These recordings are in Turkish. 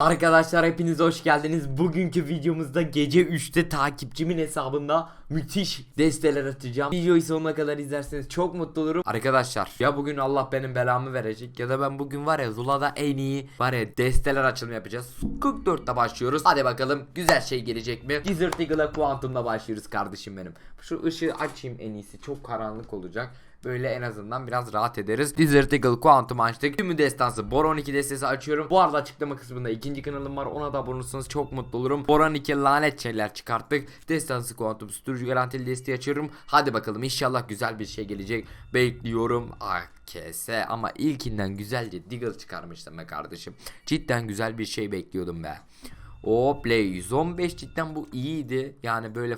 Arkadaşlar hepiniz hoş geldiniz. Bugünkü videomuzda gece 3'te takipçimin hesabında müthiş desteler atacağım. Videoyu sonuna kadar izlerseniz çok mutlu olurum. Arkadaşlar ya bugün Allah benim belamı verecek ya da ben bugün var ya Zula'da en iyi var ya desteler açılımı yapacağız. 44'te başlıyoruz. Hadi bakalım güzel şey gelecek mi? Desert Eagle'a Quantum'da başlıyoruz kardeşim benim. Şu ışığı açayım en iyisi. Çok karanlık olacak. Böyle en azından biraz rahat ederiz. Desert Eagle Quantum açtık. Tümü destansı Boron 2 destesi açıyorum. Bu arada açıklama kısmında ikinci kanalım var. Ona da abone olursanız çok mutlu olurum. Boron 2 lanet şeyler çıkarttık. Destansı Quantum Sturge garantili desteği açıyorum. Hadi bakalım inşallah güzel bir şey gelecek. Bekliyorum. AKS ama ilkinden güzelce Deagle çıkarmıştım be kardeşim. Cidden güzel bir şey bekliyordum be. O play 115 cidden bu iyiydi. Yani böyle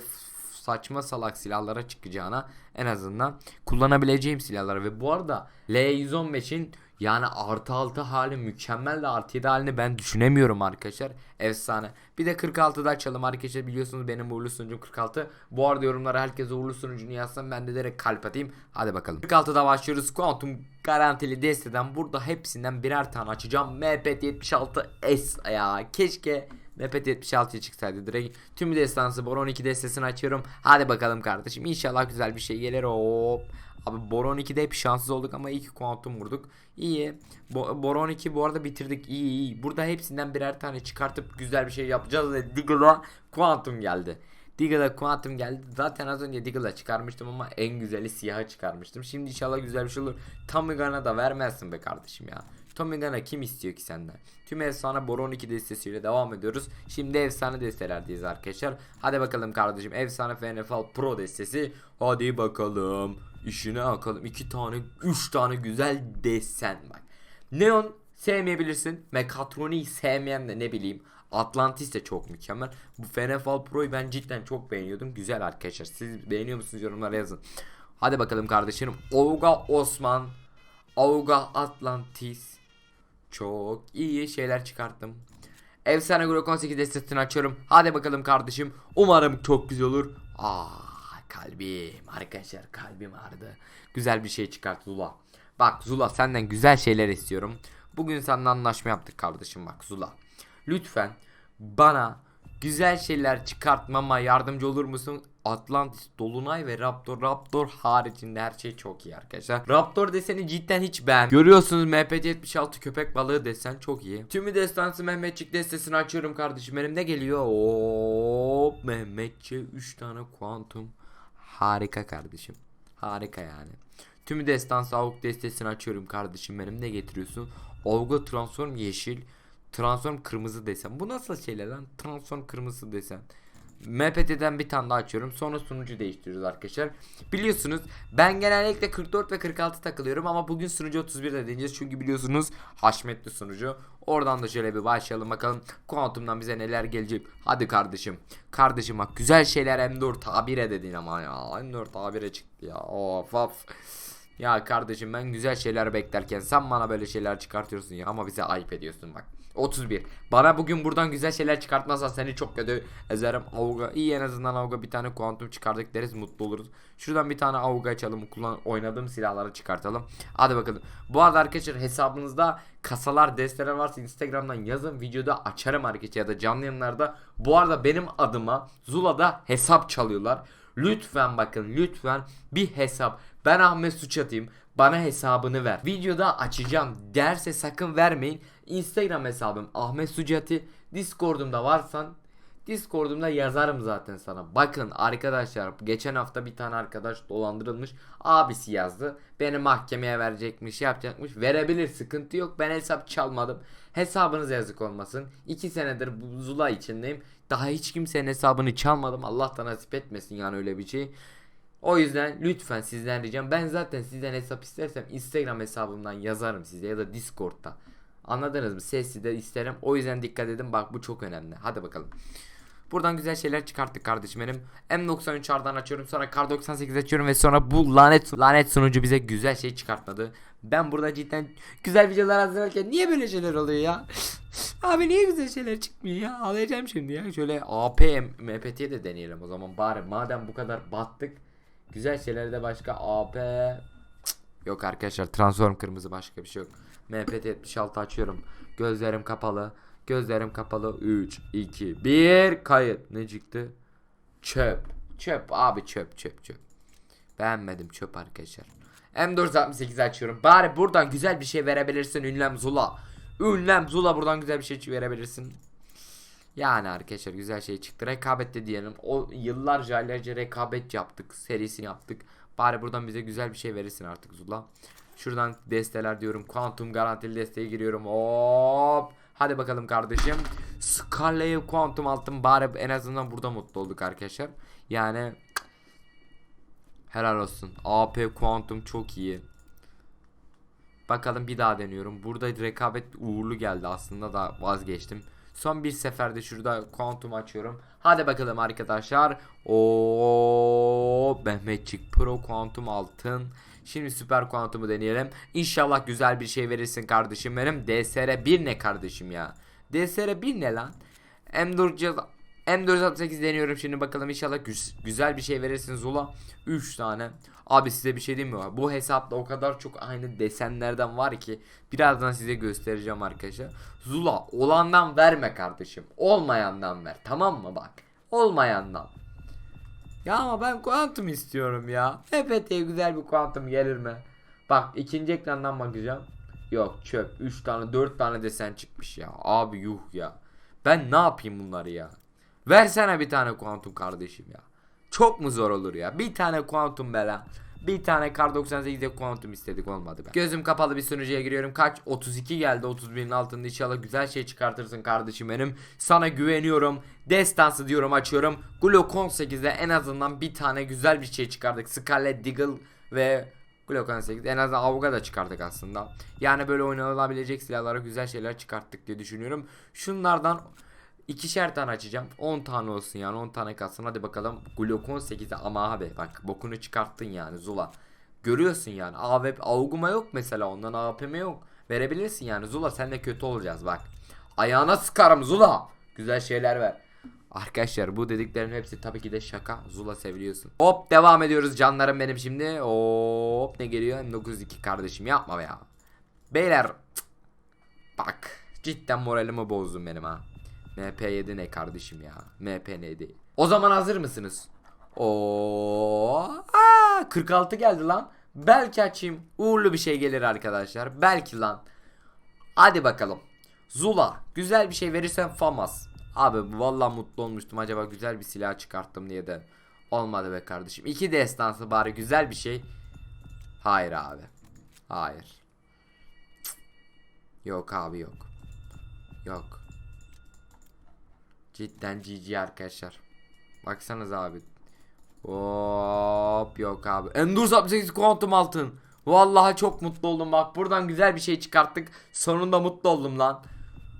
saçma salak silahlara çıkacağına en azından kullanabileceğim silahlara ve bu arada L115'in yani artı 6 hali mükemmel de artı 7 halini ben düşünemiyorum arkadaşlar. Efsane. Bir de 46'da açalım arkadaşlar biliyorsunuz benim uğurlu sunucum 46. Bu arada yorumlara herkes uğurlu sunucunu yazsın ben de direkt kalp atayım. Hadi bakalım. 46'da başlıyoruz. Quantum garantili desteden burada hepsinden birer tane açacağım. MP76S ya keşke Mepet 76'ya çıksaydı direkt tüm destansı Boron 2 destesini açıyorum. Hadi bakalım kardeşim inşallah güzel bir şey gelir hop. Abi Boron 2'de hep şanssız olduk ama iki kuantum vurduk. İyi. Bo Boron 2 bu arada bitirdik. İyi iyi. Burada hepsinden birer tane çıkartıp güzel bir şey yapacağız ve Diggle'a kuantum geldi. Diggle'a kuantum geldi. Zaten az önce Diggle'a çıkarmıştım ama en güzeli siyaha çıkarmıştım. Şimdi inşallah güzel bir şey olur. Tommygun'a da vermezsin be kardeşim ya. Tommygun'a kim istiyor ki senden? Tüm efsane Boron 2 destesiyle devam ediyoruz. Şimdi efsane destelerdeyiz arkadaşlar. Hadi bakalım kardeşim. Efsane FNFL Pro destesi. Hadi bakalım. İşine bakalım. 2 tane, 3 tane güzel desen bak. Neon sevmeyebilirsin. Mekatroni'yi sevmeyen de ne bileyim. Atlantis de çok mükemmel. Bu FNFL Pro'yu ben cidden çok beğeniyordum. Güzel arkadaşlar. Siz beğeniyor musunuz yorumlara yazın. Hadi bakalım kardeşlerim. Olga Osman. Olga Atlantis. Çok iyi şeyler çıkarttım. Efsane Grok 18 destesini açıyorum. Hadi bakalım kardeşim. Umarım çok güzel olur. Aa kalbim arkadaşlar kalbim ağrıdı. Güzel bir şey çıkart Zula. Bak Zula senden güzel şeyler istiyorum. Bugün seninle anlaşma yaptık kardeşim bak Zula. Lütfen bana güzel şeyler çıkartmama yardımcı olur musun? Atlantis, Dolunay ve Raptor. Raptor haricinde her şey çok iyi arkadaşlar. Raptor deseni cidden hiç beğen. Görüyorsunuz MPC 76 köpek balığı desen çok iyi. Tümü destansı Mehmetçik destesini açıyorum kardeşim. Benim ne geliyor? Hop Mehmetçe 3 tane kuantum. Harika kardeşim. Harika yani. Tümü destansı avuk destesini açıyorum kardeşim benim. Ne getiriyorsun? Olga transform yeşil. Transform kırmızı desen. Bu nasıl şeyler lan? Transform kırmızı desen. MPT'den bir tane daha açıyorum. Sonra sunucu değiştiriyoruz arkadaşlar. Biliyorsunuz ben genellikle 44 ve 46 takılıyorum ama bugün sunucu 31 de deneyeceğiz. Çünkü biliyorsunuz haşmetli sunucu. Oradan da şöyle bir başlayalım bakalım. Kuantum'dan bize neler gelecek. Hadi kardeşim. Kardeşim bak güzel şeyler M4 tabire dedin ama ya. M4 tabire çıktı ya. Of of. Ya kardeşim ben güzel şeyler beklerken sen bana böyle şeyler çıkartıyorsun ya ama bize ayıp ediyorsun bak. 31. Bana bugün buradan güzel şeyler çıkartmazsan seni çok kötü ezerim. Avga iyi en azından Avga bir tane kuantum çıkardık deriz mutlu oluruz. Şuradan bir tane Avga açalım. Kullan oynadığım silahları çıkartalım. Hadi bakalım. Bu arada arkadaşlar hesabınızda kasalar desteler varsa Instagram'dan yazın. Videoda açarım arkadaşlar ya da canlı yayınlarda. Bu arada benim adıma Zula'da hesap çalıyorlar. Lütfen bakın lütfen bir hesap. Ben Ahmet suç atayım. Bana hesabını ver. Videoda açacağım derse sakın vermeyin. Instagram hesabım Ahmet Sucati. Discord'umda varsan Discord'umda yazarım zaten sana. Bakın arkadaşlar geçen hafta bir tane arkadaş dolandırılmış. Abisi yazdı. Beni mahkemeye verecekmiş yapacakmış. Verebilir sıkıntı yok. Ben hesap çalmadım. Hesabınıza yazık olmasın. 2 senedir bu Zula içindeyim. Daha hiç kimsenin hesabını çalmadım. Allah da nasip etmesin yani öyle bir şey. O yüzden lütfen sizden ricam ben zaten sizden hesap istersem Instagram hesabımdan yazarım size ya da Discord'da. Anladınız mı? Sesli de isterim. O yüzden dikkat edin. Bak bu çok önemli. Hadi bakalım. Buradan güzel şeyler çıkarttık kardeşim benim. M93 Ardan açıyorum sonra Kar 98 açıyorum ve sonra bu lanet lanet sunucu bize güzel şey çıkartmadı. Ben burada cidden güzel videolar hazırlarken niye böyle şeyler oluyor ya? Abi niye güzel şeyler çıkmıyor ya? Ağlayacağım şimdi ya. Şöyle AP MPT'ye de deneyelim o zaman bari madem bu kadar battık. Güzel şeylerde başka AP Yok arkadaşlar transform kırmızı başka bir şey yok. MPT 76 açıyorum. Gözlerim kapalı. Gözlerim kapalı. 3, 2, 1. Kayıt. Ne çıktı? Çöp. Çöp abi çöp çöp çöp. Beğenmedim çöp arkadaşlar. M468 açıyorum. Bari buradan güzel bir şey verebilirsin Ünlem Zula. Ünlem Zula buradan güzel bir şey verebilirsin. Yani arkadaşlar güzel şey çıktı. Rekabette diyelim. O yıllarca aylarca rekabet yaptık. Serisini yaptık. Bari buradan bize güzel bir şey verirsin artık Zula. Şuradan desteler diyorum. Quantum garantili desteğe giriyorum. Hop. Hadi bakalım kardeşim. Scarlet Quantum altın bari en azından burada mutlu olduk arkadaşlar. Yani helal olsun. AP Quantum çok iyi. Bakalım bir daha deniyorum. Burada rekabet uğurlu geldi aslında da vazgeçtim. Son bir seferde şurada kuantum açıyorum. Hadi bakalım arkadaşlar. O Mehmetçik Pro kuantum altın. Şimdi süper kuantumu deneyelim. İnşallah güzel bir şey verirsin kardeşim benim. DSR 1 ne kardeşim ya? DSR 1 ne lan? M4 M468 deniyorum şimdi bakalım inşallah güz- güzel bir şey verirsin Zula. 3 tane. Abi size bir şey diyeyim mi? Bu hesapta o kadar çok aynı desenlerden var ki birazdan size göstereceğim arkadaşlar. Zula olandan verme kardeşim. Olmayandan ver. Tamam mı bak? Olmayandan. Ya ama ben kuantum istiyorum ya. Evet güzel bir kuantum gelir mi? Bak ikinci ekrandan bakacağım. Yok çöp. 3 tane 4 tane desen çıkmış ya. Abi yuh ya. Ben ne yapayım bunları ya? Versene bir tane kuantum kardeşim ya. Çok mu zor olur ya? Bir tane kuantum bela. Bir tane kar 98'de kuantum istedik olmadı be. Gözüm kapalı bir sunucuya giriyorum. Kaç? 32 geldi 31'in altında inşallah güzel şey çıkartırsın kardeşim benim. Sana güveniyorum. Destansı diyorum açıyorum. Glock 18'de en azından bir tane güzel bir şey çıkardık. Scarlet Deagle ve Glock 18 en azından Avga da çıkarttık aslında. Yani böyle oynanabilecek silahlara güzel şeyler çıkarttık diye düşünüyorum. Şunlardan İkişer tane açacağım. 10 tane olsun yani 10 tane kalsın. Hadi bakalım. Glock 18'de ama abi bak bokunu çıkarttın yani Zula. Görüyorsun yani. AWP Auguma yok mesela ondan AWP'me yok. Verebilirsin yani Zula sen de kötü olacağız bak. Ayağına sıkarım Zula. Güzel şeyler ver. Arkadaşlar bu dediklerin hepsi tabii ki de şaka. Zula seviliyorsun. Hop devam ediyoruz canlarım benim şimdi. Hop ne geliyor? M902 kardeşim yapma ya. Beyler cık. bak cidden moralimi bozdun benim ha. MP7 ne kardeşim ya? MP neydi? O zaman hazır mısınız? Oo, aa, 46 geldi lan. Belki açayım. Uğurlu bir şey gelir arkadaşlar. Belki lan. Hadi bakalım. Zula. Güzel bir şey verirsen Famas. Abi vallahi mutlu olmuştum. Acaba güzel bir silah çıkarttım diye de. Olmadı be kardeşim. İki destansı bari güzel bir şey. Hayır abi. Hayır. Yok abi yok. Yok. Cidden GG arkadaşlar. Baksanız abi. Hop yok abi. Endurus 68 kuantum altın. Vallahi çok mutlu oldum bak. Buradan güzel bir şey çıkarttık. Sonunda mutlu oldum lan.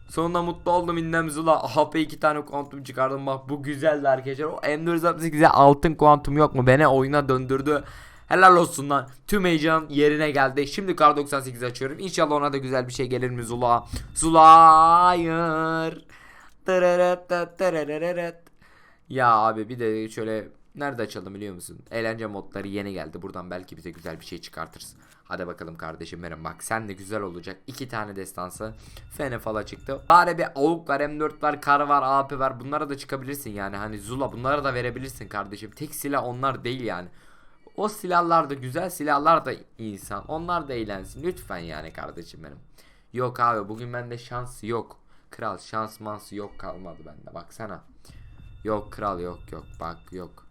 Sonunda mutlu oldum innem zula. AP iki tane kuantum çıkardım bak. Bu güzeldi arkadaşlar. O Endurus 68'e altın kuantum yok mu? Beni oyuna döndürdü. Helal olsun lan. Tüm heyecan yerine geldi. Şimdi kar 98 açıyorum. İnşallah ona da güzel bir şey gelir mi Zula? Zula hayır. Ya abi bir de şöyle nerede açalım biliyor musun? Eğlence modları yeni geldi. Buradan belki bize güzel bir şey çıkartırız. Hadi bakalım kardeşim benim bak sen de güzel olacak. İki tane destansı. Fene fala çıktı. Bari bir avuk var M4 var kar var AP var. Bunlara da çıkabilirsin yani. Hani Zula bunlara da verebilirsin kardeşim. Tek silah onlar değil yani. O silahlar da güzel silahlar da insan. Onlar da eğlensin. Lütfen yani kardeşim benim. Yok abi bugün bende şans yok. Kral şans mansı yok kalmadı bende baksana. Yok kral yok yok bak yok.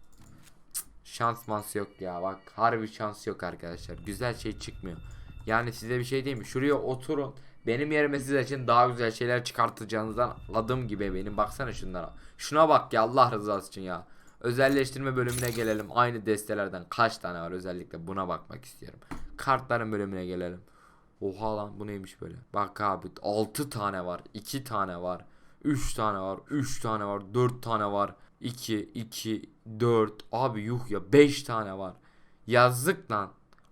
Cık, Şans mansı yok ya bak harbi şans yok arkadaşlar. Güzel şey çıkmıyor. Yani size bir şey diyeyim mi? Şuraya oturun. Benim yerime siz için daha güzel şeyler çıkartacağınızdan adım gibi benim. Baksana şunlara. Şuna bak ya Allah rızası için ya. Özelleştirme bölümüne gelelim. Aynı destelerden kaç tane var özellikle buna bakmak istiyorum. Kartların bölümüne gelelim. Oha lan bu neymiş böyle? Bak abi 6 tane var, 2 tane var, 3 tane var, 3 tane var, 4 tane var. 2 2 4 abi yuh ya 5 tane var. Yazık lan.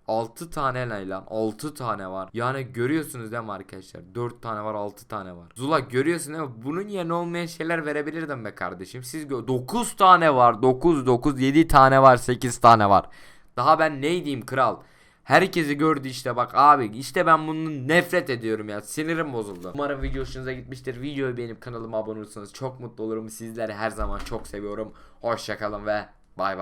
6 tane ne lan? 6 tane var. Yani görüyorsunuz değil mi arkadaşlar? 4 tane var 6 tane var. Zula görüyorsun değil mi? Bunun yerine olmayan şeyler verebilirdim be kardeşim. Siz 9 tane var. 9 9 7 tane var. 8 tane var. Daha ben ne diyeyim kral? Herkesi gördü işte bak abi işte ben bunu nefret ediyorum ya sinirim bozuldu. Umarım video hoşunuza gitmiştir. Videoyu beğenip kanalıma abone olursanız çok mutlu olurum. Sizleri her zaman çok seviyorum. Hoşçakalın ve bay bay.